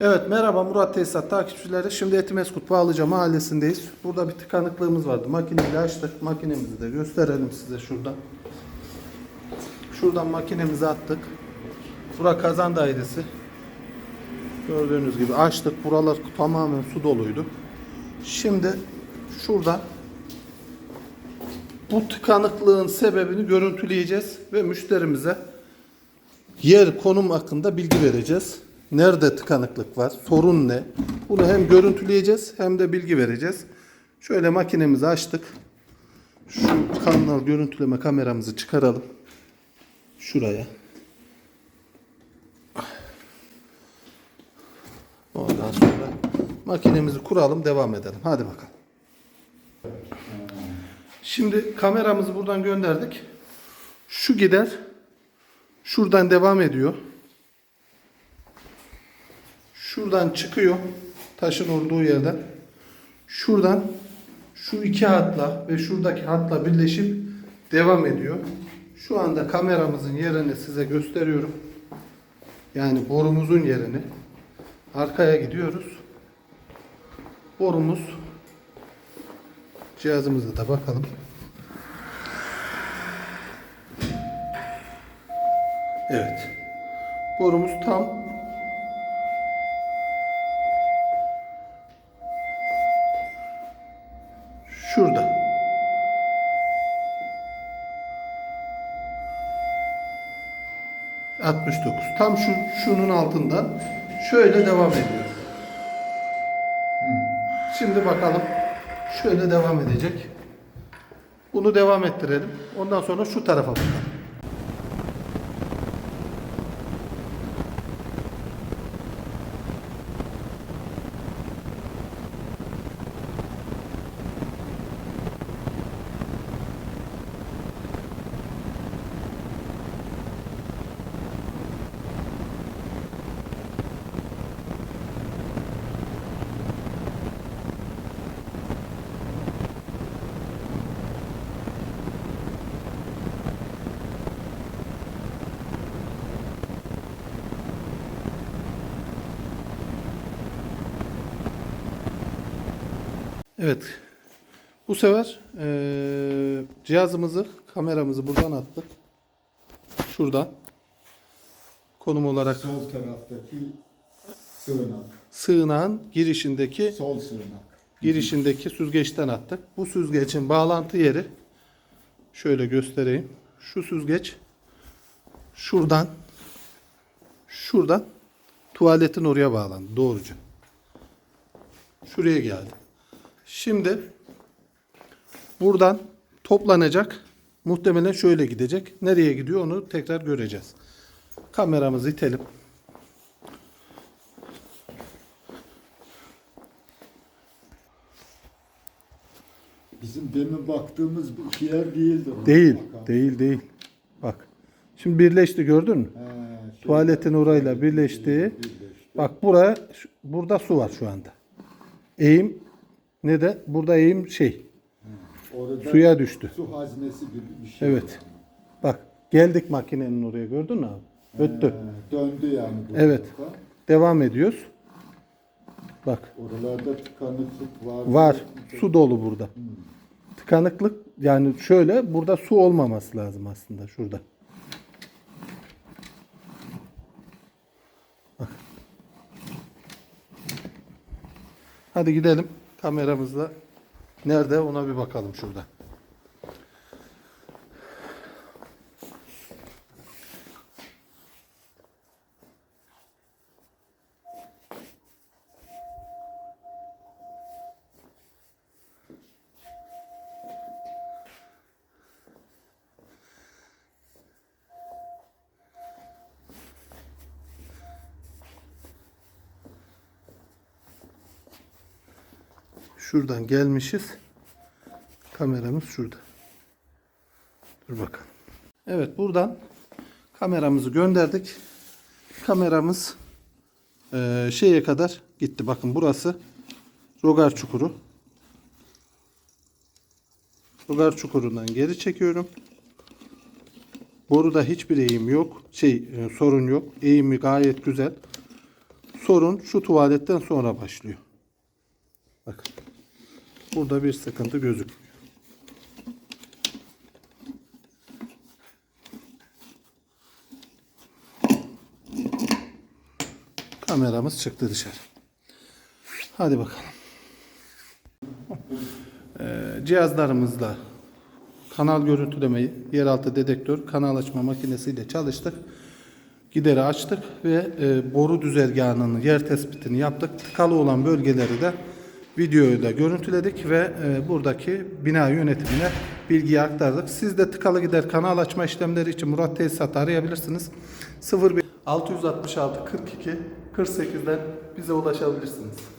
Evet merhaba Murat Tesisat takipçileri. Şimdi Etimeskut Bağlıca mahallesindeyiz. Burada bir tıkanıklığımız vardı. Makineyi açtık. Makinemizi de gösterelim size şuradan. Şuradan makinemizi attık. Bura kazan dairesi. Gördüğünüz gibi açtık. Buralar tamamen su doluydu. Şimdi şurada bu tıkanıklığın sebebini görüntüleyeceğiz ve müşterimize yer konum hakkında bilgi vereceğiz. Nerede tıkanıklık var? Sorun ne? Bunu hem görüntüleyeceğiz hem de bilgi vereceğiz. Şöyle makinemizi açtık. Şu kanal görüntüleme kameramızı çıkaralım. Şuraya. Ondan sonra makinemizi kuralım, devam edelim. Hadi bakalım. Şimdi kameramızı buradan gönderdik. Şu gider. Şuradan devam ediyor. Şuradan çıkıyor. Taşın olduğu yerden. Şuradan şu iki hatla ve şuradaki hatla birleşip devam ediyor. Şu anda kameramızın yerini size gösteriyorum. Yani borumuzun yerini. Arkaya gidiyoruz. Borumuz cihazımıza da bakalım. Evet. Borumuz tam ...69. Tam şu şunun altından şöyle devam ediyor. Şimdi bakalım şöyle devam edecek. Bunu devam ettirelim. Ondan sonra şu tarafa bakalım. Evet. Bu sefer eee, cihazımızı, kameramızı buradan attık. Şuradan. Konum olarak Sol taraftaki sığınak. sığınağın girişindeki Sol sığınak. girişindeki süzgeçten attık. Bu süzgecin bağlantı yeri şöyle göstereyim. Şu süzgeç şuradan şuradan tuvaletin oraya bağlandı doğruca. Şuraya geldi. Şimdi buradan toplanacak. Muhtemelen şöyle gidecek. Nereye gidiyor onu tekrar göreceğiz. Kameramızı itelim. Bizim demin baktığımız bir yer değildi. Değil, Bakalım. değil, değil. Bak. Şimdi birleşti gördün mü? He, şey- Tuvaletin orayla birleşti. Birleşti. Bak buraya burada su var şu anda. Eğim ne de burada eğim şey Orada suya düştü. su haznesi gibi bir şey. Evet. Bak geldik makinenin oraya gördün mü abi? Öttü. He, döndü yani bu Evet. tarafa. Devam ediyoruz. Bak Oralarda tıkanıklık var. var. Su dolu burada. Tıkanıklık yani şöyle burada su olmaması lazım aslında şurada. Bak. Hadi gidelim kameramızla. Nerede ona bir bakalım şurada. Şuradan gelmişiz. Kameramız şurada. Dur bakalım. Evet buradan kameramızı gönderdik. Kameramız eee, şeye kadar gitti. Bakın burası Rogar Çukuru. Rogar Çukuru'ndan geri çekiyorum. Boruda hiçbir eğim yok. Şey e, sorun yok. Eğimi gayet güzel. sorun şu tuvaletten sonra başlıyor. Bakın. Burada bir sıkıntı gözükmüyor. Kameramız çıktı dışarı. Hadi bakalım. Ee, cihazlarımızla kanal görüntülemeyi, yeraltı dedektör, kanal açma makinesiyle çalıştık. Gideri açtık ve e, boru düzergahının yer tespitini yaptık. Tıkalı olan bölgeleri de videoyla görüntüledik ve e, buradaki bina yönetimine bilgiyi aktardık. Siz de tıkalı gider kanal açma işlemleri için Murat Tesisat'ı arayabilirsiniz. 01 666 42 48'den bize ulaşabilirsiniz.